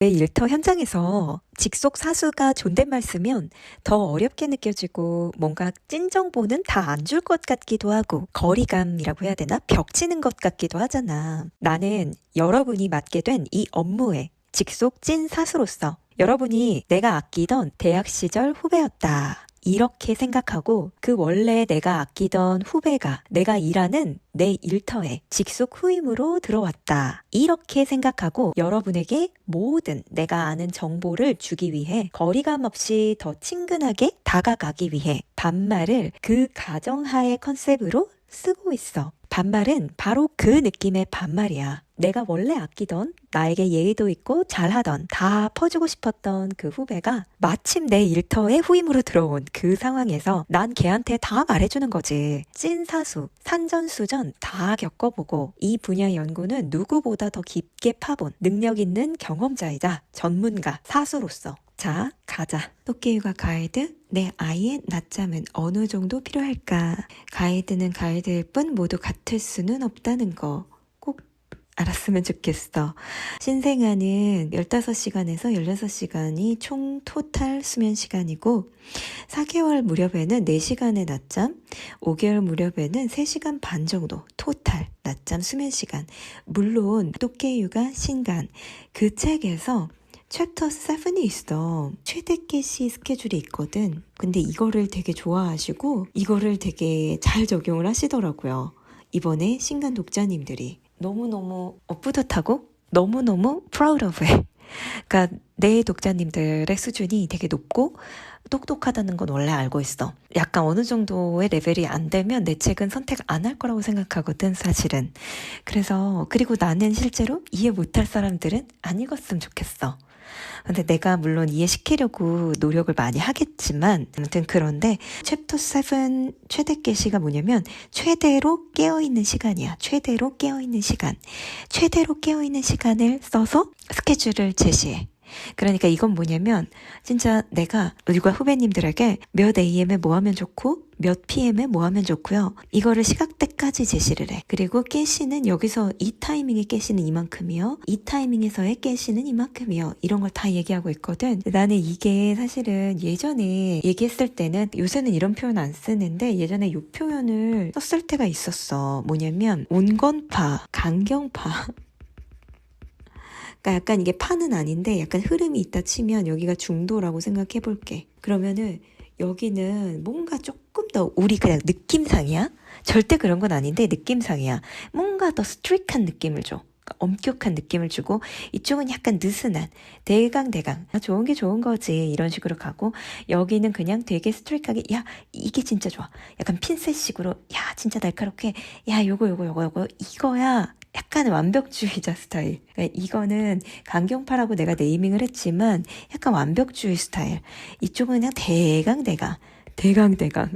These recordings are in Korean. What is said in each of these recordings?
내 일터 현장에서 직속 사수가 존댓말 쓰면 더 어렵게 느껴지고 뭔가 찐 정보는 다 안 줄 것 같기도 하고 거리감이라고 해야 되나? 벽 치는 것 같기도 하잖아. 나는 여러분이 맡게 된 이 업무에 직속 찐 사수로서 여러분이 내가 아끼던 대학 시절 후배였다. 이렇게 생각하고 그 원래 내가 아끼던 후배가 내가 일하는 내 일터에 직속 후임으로 들어왔다. 이렇게 생각하고 여러분에게 모든 내가 아는 정보를 주기 위해 거리감 없이 더 친근하게 다가가기 위해 반말을 그 가정하의 컨셉으로 쓰고 있어. 반말은 바로 그 느낌의 반말이야. 내가 원래 아끼던 나에게 예의도 있고 잘하던 다 퍼주고 싶었던 그 후배가 마침 내 일터에 후임으로 들어온 그 상황에서 난 걔한테 다 말해주는 거지. 찐사수, 산전수전 다 겪어보고 이 분야 연구는 누구보다 더 깊게 파본 능력 있는 경험자이자 전문가, 사수로서 자, 가자. 토끼육아 가이드, 내 아이의 낮잠은 어느 정도 필요할까? 가이드는 가이드일 뿐 모두 같을 수는 없다는 거. 꼭 알았으면 좋겠어. 신생아는 15시간에서 16시간이 총 토탈 수면 시간이고, 4개월 무렵에는 4시간의 낮잠, 5개월 무렵에는 3시간 반 정도 토탈 낮잠 수면 시간. 물론, 또깨육아 신간. 그 책에서 챕터 7이 있어. 최대 개시 스케줄이 있거든. 근데 이거를 되게 좋아하시고 이거를 되게 잘 적용을 하시더라고요. 이번에 신간 독자님들이 너무너무 어, 뿌듯하고 너무너무 proud of it. 그러니까 내 독자님들의 수준이 되게 높고 똑똑하다는 건 원래 알고 있어. 약간 어느 정도의 레벨이 안 되면 내 책은 선택 안 할 거라고 생각하거든, 사실은. 그래서, 그리고 나는 실제로 이해 못할 사람들은 안 읽었으면 좋겠어. 근데 내가 물론 이해시키려고 노력을 많이 하겠지만 아무튼 그런데 챕터 7 최대 깨시가 뭐냐면 최대로 깨어있는 시간이야. 최대로 깨어있는 시간. 최대로 깨어있는 시간을 써서 스케줄을 제시해. 그러니까 이건 뭐냐면 진짜 내가 누가 후배님들에게 몇 AM에 뭐 하면 좋고 몇 PM에 뭐 하면 좋고요. 이거를 시각대까지 제시를 해. 그리고 깨시는 여기서 이 타이밍에 깨시는 이만큼이요. 이 타이밍에서의 깨시는 이만큼이요. 이런 걸 다 얘기하고 있거든. 나는 이게 사실은 예전에 얘기했을 때는 요새는 이런 표현 안 쓰는데 예전에 이 표현을 썼을 때가 있었어. 뭐냐면 온건파, 강경파 그러니까 약간 이게 파는 아닌데 약간 흐름이 있다 치면 여기가 중도라고 생각해 볼게. 그러면은 여기는 뭔가 조금 더 우리 그냥 느낌상이야? 절대 그런 건 아닌데 느낌상이야. 뭔가 더 스트릭한 느낌을 줘. 그러니까 엄격한 느낌을 주고 이쪽은 약간 느슨한 대강 대강 아, 좋은 게 좋은 거지 이런 식으로 가고 여기는 그냥 되게 스트릭하게 야 이게 진짜 좋아 약간 핀셋식으로 야 진짜 날카롭게 야 요거 요거 요거 요거 이거야 약간 완벽주의자 스타일. 그러니까 이거는 강경파라고 내가 네이밍을 했지만 약간 완벽주의 스타일. 이쪽은 그냥 대강대강. 대강대강.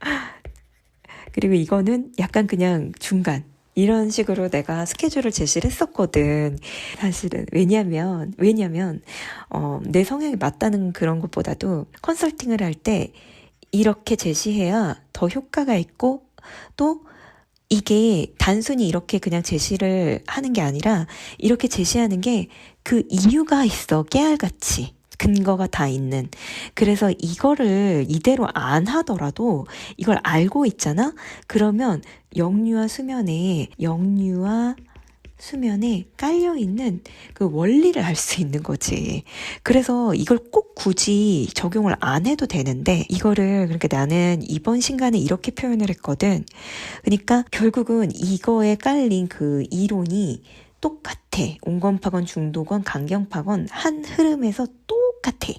그리고 이거는 약간 그냥 중간. 이런 식으로 내가 스케줄을 제시를 했었거든. 사실은. 왜냐면, 왜냐면, 어, 내 성향이 맞다는 그런 것보다도 컨설팅을 할 때 이렇게 제시해야 더 효과가 있고 또 이게 단순히 이렇게 그냥 제시를 하는 게 아니라 이렇게 제시하는 게 그 이유가 있어. 깨알같이. 근거가 다 있는. 그래서 이거를 이대로 안 하더라도 이걸 알고 있잖아? 그러면 영유아 수면에 영유아 수면에 깔려 있는 그 원리를 알 수 있는 거지. 그래서 이걸 꼭 굳이 적용을 안 해도 되는데 이거를 그러니까 나는 이번 신간에 이렇게 표현을 했거든. 그러니까 결국은 이거에 깔린 그 이론이 똑같아. 온건파건 중도건 강경파건 한 흐름에서 똑같아.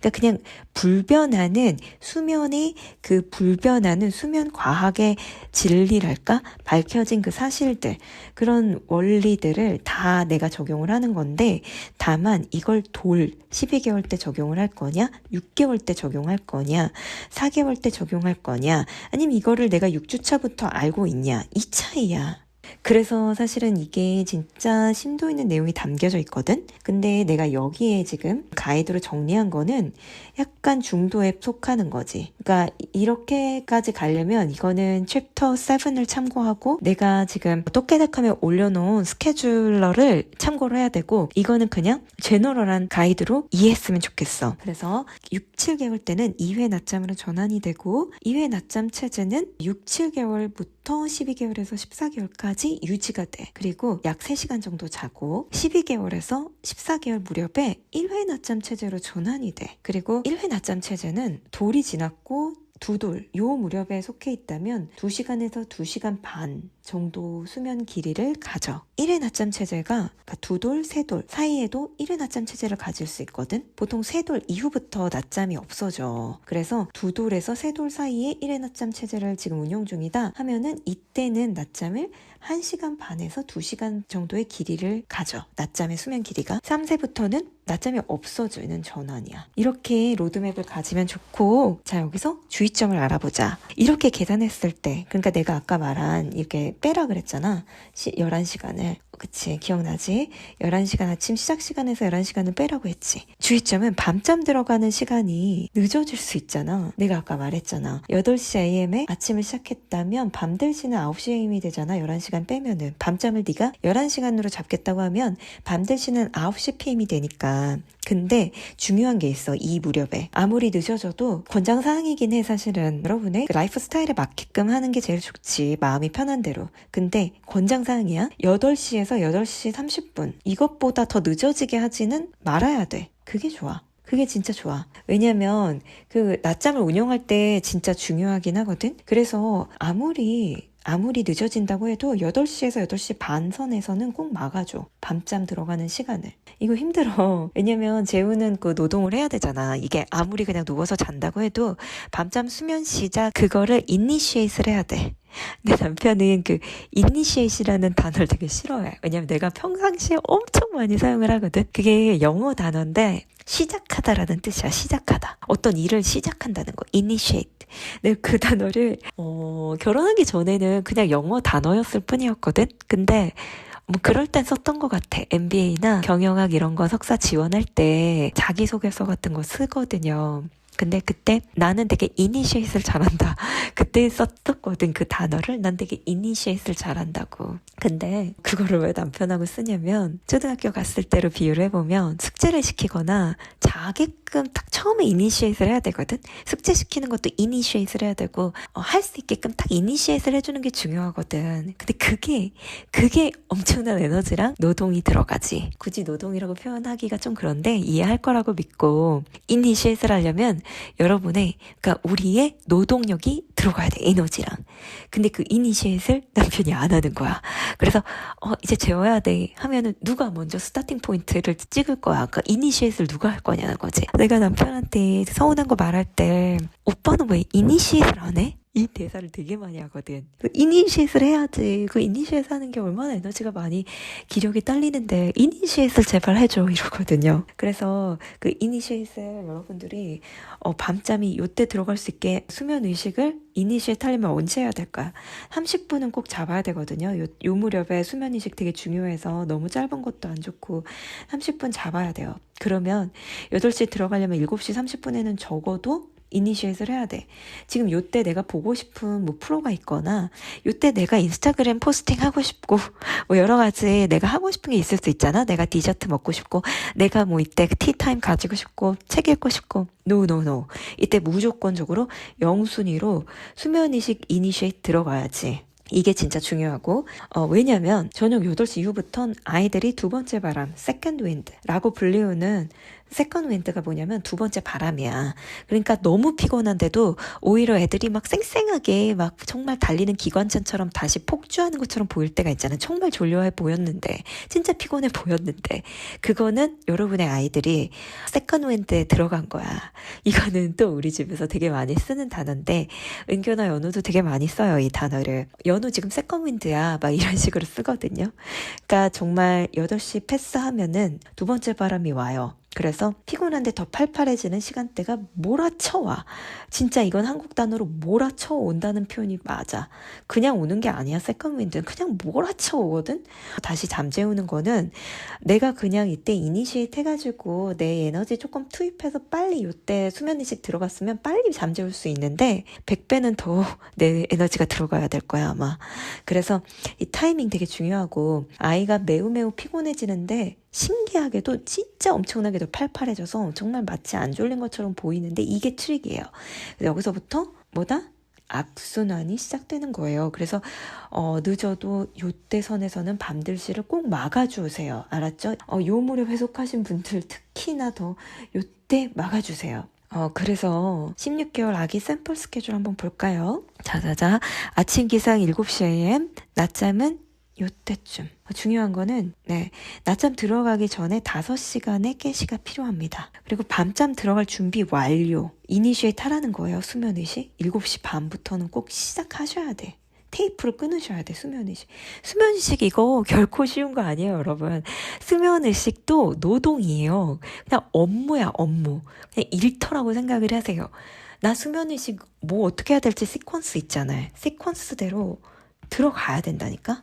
그러니까 그냥 불변하는 수면의 그 불변하는 수면 과학의 진리랄까? 밝혀진 그 사실들. 그런 원리들을 다 내가 적용을 하는 건데 다만 이걸 돌 12개월 때 적용을 할 거냐? 6개월 때 적용할 거냐? 4개월 때 적용할 거냐? 아니면 이거를 내가 6주차부터 알고 있냐? 이 차이야. 그래서 사실은 이게 진짜 심도 있는 내용이 담겨져 있거든? 근데 내가 여기에 지금 가이드로 정리한 거는 약간 중도에 속하는 거지. 그러니까 이렇게까지 가려면 이거는 챕터 7을 참고하고 내가 지금 똑깨닥하면 올려놓은 스케줄러를 참고를 해야 되고 이거는 그냥 제너럴한 가이드로 이해했으면 좋겠어. 그래서 6, 7개월 때는 2회 낮잠으로 전환이 되고 2회 낮잠 체제는 6, 7개월부터 12개월에서 14개월까지 유지가 돼. 그리고 약 3시간 정도 자고 12개월에서 14개월 무렵에 1회 낮잠 체제로 전환이 돼. 그리고 1회 낮잠 체제는 돌이 지났고 두 돌, 요 무렵에 속해 있다면 2시간에서 2시간 반 정도 수면 길이를 가져. 1회 낮잠 체제가 그러니까 두 돌, 세 돌 사이에도 1회 낮잠 체제를 가질 수 있거든. 보통 세 돌 이후부터 낮잠이 없어져. 그래서 두 돌에서 세 돌 사이에 1회 낮잠 체제를 지금 운영 중이다 하면은 이때는 낮잠을 1시간 반에서 2시간 정도의 길이를 가져. 낮잠의 수면 길이가. 3세부터는 낮잠이 없어지는 전환이야. 이렇게 로드맵을 가지면 좋고, 자, 여기서 주의점을 알아보자. 이렇게 계산했을 때, 그러니까 내가 아까 말한 이렇게 빼라 그랬잖아. 시, 11시간을. 그치, 기억나지? 11시간 아침 시작 시간에서 11시간을 빼라고 했지. 주의점은 밤잠 들어가는 시간이 늦어질 수 있잖아. 내가 아까 말했잖아. 8시 AM에 아침을 시작했다면 밤 들시는 9시 AM이 되잖아. 11시간 빼면은. 밤잠을 네가 11시간으로 잡겠다고 하면 밤 들시는 9시 PM이 되니까. 근데 중요한 게 있어. 이 무렵에. 아무리 늦어져도 권장 사항이긴 해, 사실은. 여러분의 그 라이프 스타일에 맞게끔 하는 게 제일 좋지. 마음이 편한 대로. 근데 권장 사항이야. 8시에 서 8시 30분. 이것보다 더 늦어지게 하지는 말아야 돼. 그게 좋아. 그게 진짜 좋아. 왜냐면 그 낮잠을 운영할 때 진짜 중요하긴 하거든. 그래서 아무리 아무리 늦어진다고 해도 8시에서 8시 반 선에서는 꼭 막아줘. 밤잠 들어가는 시간을. 이거 힘들어. 왜냐면 재우는 그 노동을 해야 되잖아. 이게 아무리 그냥 누워서 잔다고 해도 밤잠 수면 시작 그거를 이니시에이트를 해야 돼. 내 남편은 그 이니시에이시라는 단어를 되게 싫어해. 왜냐면 내가 평상시에 엄청 많이 사용을 하거든. 그게 영어 단어인데 시작하다라는 뜻이야. 시작하다. 어떤 일을 시작한다는 거. 내 가그 단어를 어, 결혼하기 전에는 그냥 영어 단어였을 뿐이었거든. 근데 뭐 그럴 땐 썼던 것 같아. MBA나 경영학 이런 거 석사 지원할 때 자기소개서 같은 거 쓰거든요. 근데 그때 나는 되게 이니시에이트를 잘한다. 그때 썼었거든 그 단어를 난 되게 이니시에이트를 잘한다고. 근데 그거를 왜 남편하고 쓰냐면 초등학교 갔을 때로 비유를 해보면 숙제를 시키거나 자게끔 딱 처음에 이니시에이트를 해야 되거든. 숙제 시키는 것도 이니시에이트를 해야 되고 어, 할수 있게끔 딱 이니시에이트를 해주는 게 중요하거든. 근데 그게 그게 엄청난 에너지랑 노동이 들어가지. 굳이 노동이라고 표현하기가 좀 그런데 이해할 거라고 믿고 이니시에이트를 하려면 여러분의 그러니까 우리의 노동력이 들어가야 돼 에너지랑. 근데 그 이니시에이트를 남편이 안 하는 거야. 그래서 어 이제 재워야 돼 하면은 누가 먼저 스타팅 포인트를 찍을 거야? 그러니까 이니시에이트를 누가 할 거냐는 거지. 내가 남편한테 서운한 거 말할 때 오빠는 왜 이니시에이트를 안 해? 이 대사를 되게 많이 하거든. 그 이니시에이트를 해야지. 그 이니시에이트 하는 게 얼마나 에너지가 많이 기력이 딸리는데 이니시에이트를 제발 해줘 이러거든요. 그래서 그 이니시에이트 여러분들이 어, 밤잠이 요때 들어갈 수 있게 수면 의식을 이니시에이트 하려면 언제 해야 될까? 30분은 꼭 잡아야 되거든요. 요, 요 무렵에 수면 의식 되게 중요해서 너무 짧은 것도 안 좋고 30분 잡아야 돼요. 그러면 8시에 들어가려면 7시 30분에는 적어도 이니시에이트를 해야 돼. 지금 요때 내가 보고 싶은 뭐 프로가 있거나 요때 내가 인스타그램 포스팅 하고 싶고 뭐 여러 가지 내가 하고 싶은 게 있을 수 있잖아. 내가 디저트 먹고 싶고 내가 뭐 이때 티타임 가지고 싶고 책 읽고 싶고 노노노 no, no, no. 이때 무조건적으로 영순위로 수면 이식 이니시에이트 들어가야지. 이게 진짜 중요하고 어, 왜냐면 저녁 8시 이후부턴 아이들이 두 번째 바람, 세컨드 윈드라고 불리우는 세컨 윈드가 뭐냐면 두 번째 바람이야. 그러니까 너무 피곤한데도 오히려 애들이 막 쌩쌩하게 막 정말 달리는 기관차처럼 다시 폭주하는 것처럼 보일 때가 있잖아. 정말 졸려해 보였는데, 진짜 피곤해 보였는데, 그거는 여러분의 아이들이 세컨 윈드에 들어간 거야. 이거는 또 우리 집에서 되게 많이 쓰는 단어인데, 은교나 연우도 되게 많이 써요, 이 단어를. 연우 지금 세컨 윈드야. 막 이런 식으로 쓰거든요. 그러니까 정말 8시 패스하면은 두 번째 바람이 와요. 그래서 피곤한데 더 팔팔해지는 시간대가 몰아쳐와. 진짜 이건 한국 단어로 몰아쳐 온다는 표현이 맞아. 그냥 오는 게 아니야. 세컨윈드는 그냥 몰아쳐 오거든. 다시 잠재우는 거는 내가 그냥 이때 이니시에이트 해가지고 내 에너지 조금 투입해서 빨리 이때 수면 이식 들어갔으면 빨리 잠재울 수 있는데 100배는 더 내 에너지가 들어가야 될 거야 아마. 그래서 이 타이밍 되게 중요하고 아이가 매우 매우 피곤해지는데 신기하게도 진짜 엄청나게도 팔팔해져서 정말 마치 안 졸린 것처럼 보이는데 이게 트릭이에요. 여기서부터 뭐다? 악순환이 시작되는 거예요. 그래서 어, 늦어도 요때 선에서는 밤들씨를 꼭 막아주세요. 알았죠? 어, 요 무렵 회속하신 분들 특히나 더 요때 막아주세요. 어, 그래서 16개월 아기 샘플 스케줄 한번 볼까요? 자자자. 아침 기상 7시 AM, 낮잠은 요때쯤. 중요한 거는, 네, 낮잠 들어가기 전에 5시간의 깨시가 필요합니다. 그리고 밤잠 들어갈 준비 완료. 이니시에이트 하라는 거예요, 수면의식. 7시 반부터는 꼭 시작하셔야 돼. 테이프를 끊으셔야 돼, 수면의식. 수면의식 이거 결코 쉬운 거 아니에요, 여러분. 수면의식도 노동이에요. 그냥 업무야, 업무. 그냥 일터라고 생각을 하세요. 나 수면의식 뭐 어떻게 해야 될지 시퀀스 있잖아요. 시퀀스대로 들어가야 된다니까?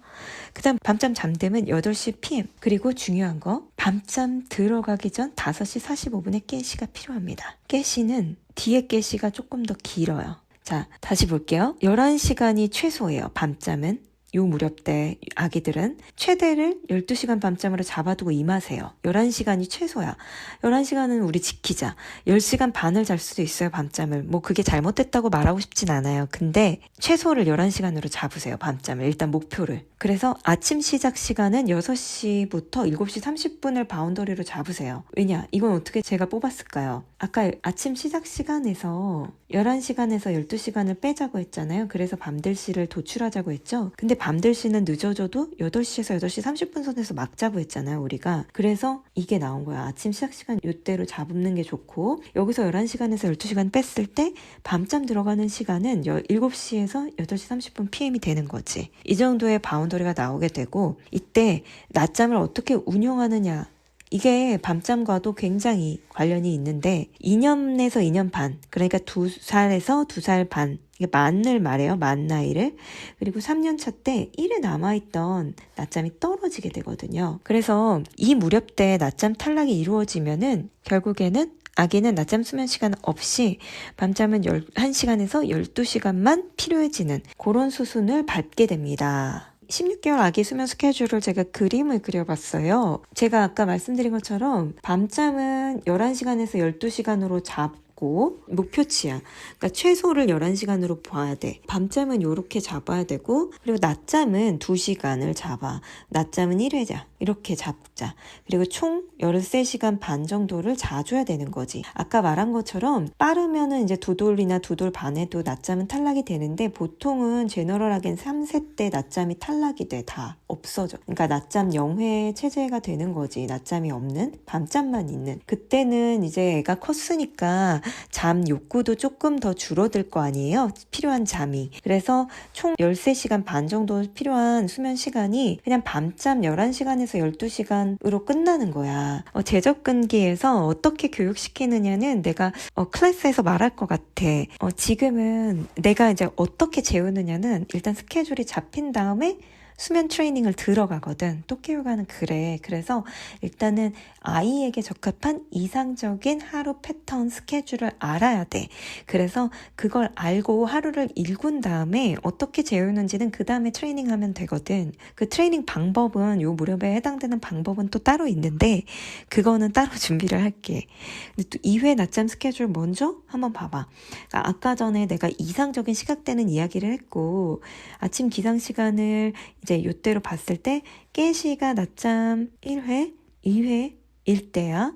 그 다음 밤잠 잠들면 8시 PM. 그리고 중요한 거, 밤잠 들어가기 전 5시 45분에 깨시가 필요합니다. 깨시는 뒤에 깨시가 조금 더 길어요. 자, 다시 볼게요. 11시간이 최소예요, 밤잠은. 요 무렵 때 아기들은 최대를 12시간 밤잠으로 잡아두고 임하세요. 11시간이 최소야. 11시간은 우리 지키자. 10시간 반을 잘 수도 있어요, 밤잠을. 뭐 그게 잘못됐다고 말하고 싶진 않아요. 근데 최소를 11시간으로 잡으세요, 밤잠을. 일단 목표를. 그래서 아침 시작 시간은 6시부터 7시 30분을 바운더리로 잡으세요. 왜냐? 이건 어떻게 제가 뽑았을까요? 아까 아침 시작 시간에서 11시간에서 12시간을 빼자고 했잖아요. 그래서 밤들씨를 도출하자고 했죠. 근데 밤들씨는 늦어져도 8시에서 8시 30분 선에서 막 자고 했잖아요, 우리가. 그래서 이게 나온 거야. 아침 시작 시간 요때로 잡는 게 좋고 여기서 11시간에서 12시간 뺐을 때 밤잠 들어가는 시간은 7시에서 8시 30분 PM이 되는 거지. 이 정도의 바운더리가 나오게 되고 이때 낮잠을 어떻게 운영하느냐 이게 밤잠과도 굉장히 관련이 있는데 2년에서 2년 반 그러니까 2살에서 2살 반 이게 만을 말해요 만 나이를 그리고 3년 차 때 1에 남아있던 낮잠이 떨어지게 되거든요 그래서 이 무렵 때 낮잠 탈락이 이루어지면은 결국에는 아기는 낮잠 수면 시간 없이 밤잠은 11시간에서 12시간만 필요해지는 그런 수순을 밟게 됩니다. 16개월 아기 수면 스케줄을 제가 그림을 그려봤어요. 제가 아까 말씀드린 것처럼 밤잠은 11시간에서 12시간으로 잡고 목표치야. 그러니까 최소를 11시간으로 봐야 돼. 밤잠은 이렇게 잡아야 되고 그리고 낮잠은 2시간을 잡아. 낮잠은 1회자. 이렇게 잡자. 그리고 총 13시간 반 정도를 자줘야 되는 거지. 아까 말한 것처럼 빠르면은 이제 두 돌이나 두 돌 반에도 낮잠은 탈락이 되는데 보통은 제너럴하겐 3세 때 낮잠이 탈락이 돼. 다 없어져. 그러니까 낮잠 0회 체제가 되는 거지. 낮잠이 없는 밤잠만 있는. 그때는 이제 애가 컸으니까 잠 욕구도 조금 더 줄어들 거 아니에요? 필요한 잠이. 그래서 총 13시간 반 정도 필요한 수면 시간이 그냥 밤잠 11시간에 서 12시간으로 끝나는 거야. 어, 제접근기에서 어떻게 교육시키느냐는 내가 어, 클래스에서 말할 것 같아. 어, 지금은 내가 이제 어떻게 재우느냐는 일단 스케줄이 잡힌 다음에 수면 트레이닝을 들어가거든. 또깨우가는 그래. 그래서 일단은 아이에게 적합한 이상적인 하루 패턴 스케줄을 알아야 돼. 그래서 그걸 알고 하루를 일군 다음에 어떻게 재우는지는 그 다음에 트레이닝 하면 되거든. 그 트레이닝 방법은 요 무렵에 해당되는 방법은 또 따로 있는데 그거는 따로 준비를 할게. 근데 또 2회 낮잠 스케줄 먼저 한번 봐봐. 그러니까 아까 전에 내가 이상적인 시각되는 이야기를 했고 아침 기상 시간을 이제 요때로 봤을 때 깨시가 낮잠 1회, 2회, 1대야.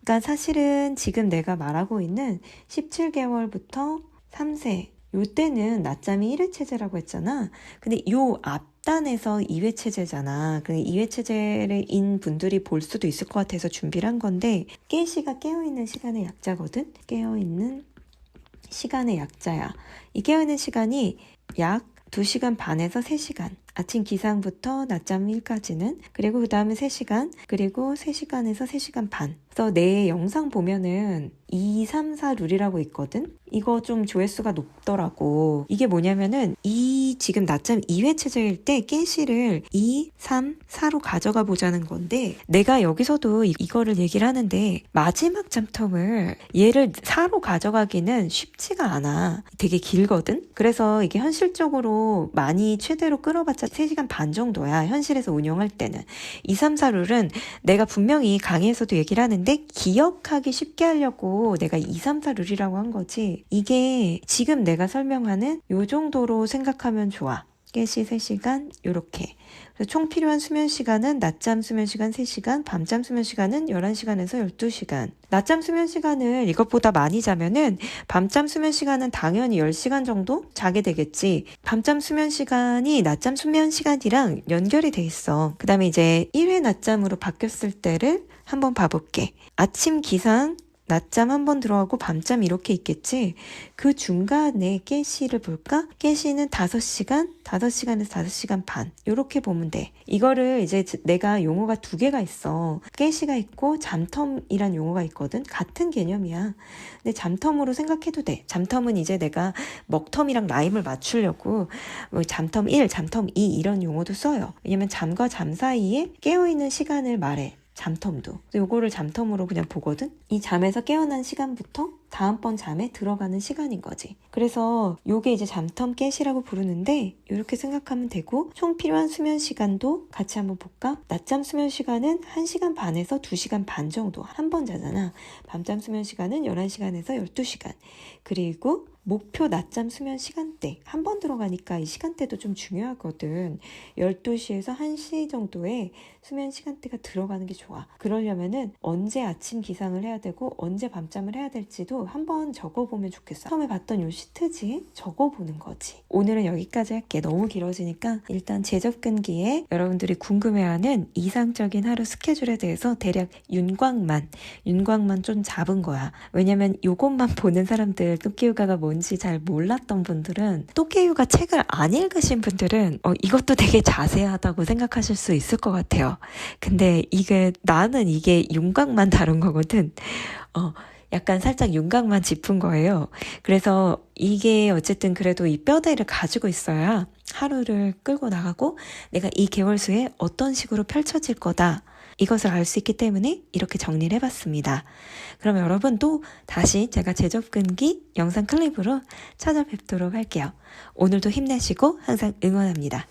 그러니까 사실은 지금 내가 말하고 있는 17개월부터 3세 요때는 낮잠이 1회 체제라고 했잖아. 근데 요 앞단에서 2회 체제잖아. 그 2회 체제인 분들이 볼 수도 있을 것 같아서 준비를 한 건데 깨시가 깨어있는 시간의 약자거든. 깨어있는 시간의 약자야. 이 깨어있는 시간이 약 2시간 반에서 3시간. 아침 기상부터 낮잠 1까지는 그리고 그 다음에 3시간 그리고 3시간에서 3시간 반 그래서 내 영상 보면은 2, 3, 4 룰이라고 있거든? 이거 좀 조회수가 높더라고. 이게 뭐냐면은 이 지금 낮잠 2회 체제일 때 깨시를 2, 3, 4로 가져가 보자는 건데 내가 여기서도 이- 이거를 얘기를 하는데 마지막 잠텀을 얘를 4로 가져가기는 쉽지가 않아. 되게 길거든? 그래서 이게 현실적으로 많이 최대로 끌어봤자 3시간 반 정도야. 현실에서 운영할 때는. 2, 3, 4 룰은 내가 분명히 강의에서도 얘기를 하는데 기억하기 쉽게 하려고 내가 2, 3, 4 룰이라고 한 거지. 이게 지금 내가 설명하는 요 정도로 생각하면 좋아. 깨시 3시간 요렇게. 총 필요한 수면 시간은 낮잠 수면 시간 3시간, 밤잠 수면 시간은 11시간에서 12시간. 낮잠 수면 시간을 이것보다 많이 자면은 밤잠 수면 시간은 당연히 10시간 정도 자게 되겠지. 밤잠 수면 시간이 낮잠 수면 시간이랑 연결이 돼 있어. 그 다음에 이제 1회 낮잠으로 바뀌었을 때를 한번 봐볼게. 아침 기상, 낮잠 한 번 들어가고 밤잠 이렇게 있겠지. 그 중간에 깨시를 볼까? 깨시는 5시간, 5시간에서 5시간 반. 이렇게 보면 돼. 이거를 이제 내가 용어가 두 개가 있어. 깨시가 있고 잠텀이란 용어가 있거든. 같은 개념이야. 근데 잠텀으로 생각해도 돼. 잠텀은 이제 내가 먹텀이랑 라임을 맞추려고 뭐 잠텀 1, 잠텀 2 이런 용어도 써요. 왜냐면 잠과 잠 사이에 깨어있는 시간을 말해. 잠텀도. 요거를 잠텀으로 그냥 보거든? 이 잠에서 깨어난 시간부터 다음번 잠에 들어가는 시간인 거지. 그래서 요게 이제 잠텀 깨시라고 부르는데 이렇게 생각하면 되고 총 필요한 수면 시간도 같이 한번 볼까? 낮잠 수면 시간은 1시간 반에서 2시간 반 정도 한 번 자잖아. 밤잠 수면 시간은 11시간에서 12시간. 그리고 목표 낮잠 수면 시간대 한 번 들어가니까 이 시간대도 좀 중요하거든 12시에서 1시 정도의 수면 시간대가 들어가는 게 좋아 그러려면은 언제 아침 기상을 해야 되고 언제 밤잠을 해야 될지도 한번 적어보면 좋겠어 처음에 봤던 요 시트지에 적어보는 거지 오늘은 여기까지 할게 너무 길어지니까 일단 재접근기에 여러분들이 궁금해하는 이상적인 하루 스케줄에 대해서 대략 윤곽만 윤곽만 좀 잡은 거야 왜냐면 요것만 보는 사람들 또끼우가가 뭔지 잘 몰랐던 분들은 또깨유가 책을 안 읽으신 분들은 어, 이것도 되게 자세하다고 생각하실 수 있을 것 같아요. 근데 이게 나는 이게 윤곽만 다룬 거거든. 어, 약간 살짝 윤곽만 짚은 거예요. 그래서 이게 어쨌든 그래도 이 뼈대를 가지고 있어야 하루를 끌고 나가고 내가 이 개월수에 어떤 식으로 펼쳐질 거다. 이것을 알 수 있기 때문에 이렇게 정리를 해봤습니다. 그럼 여러분 또 다시 제가 재접근기 영상 클립으로 찾아뵙도록 할게요. 오늘도 힘내시고 항상 응원합니다.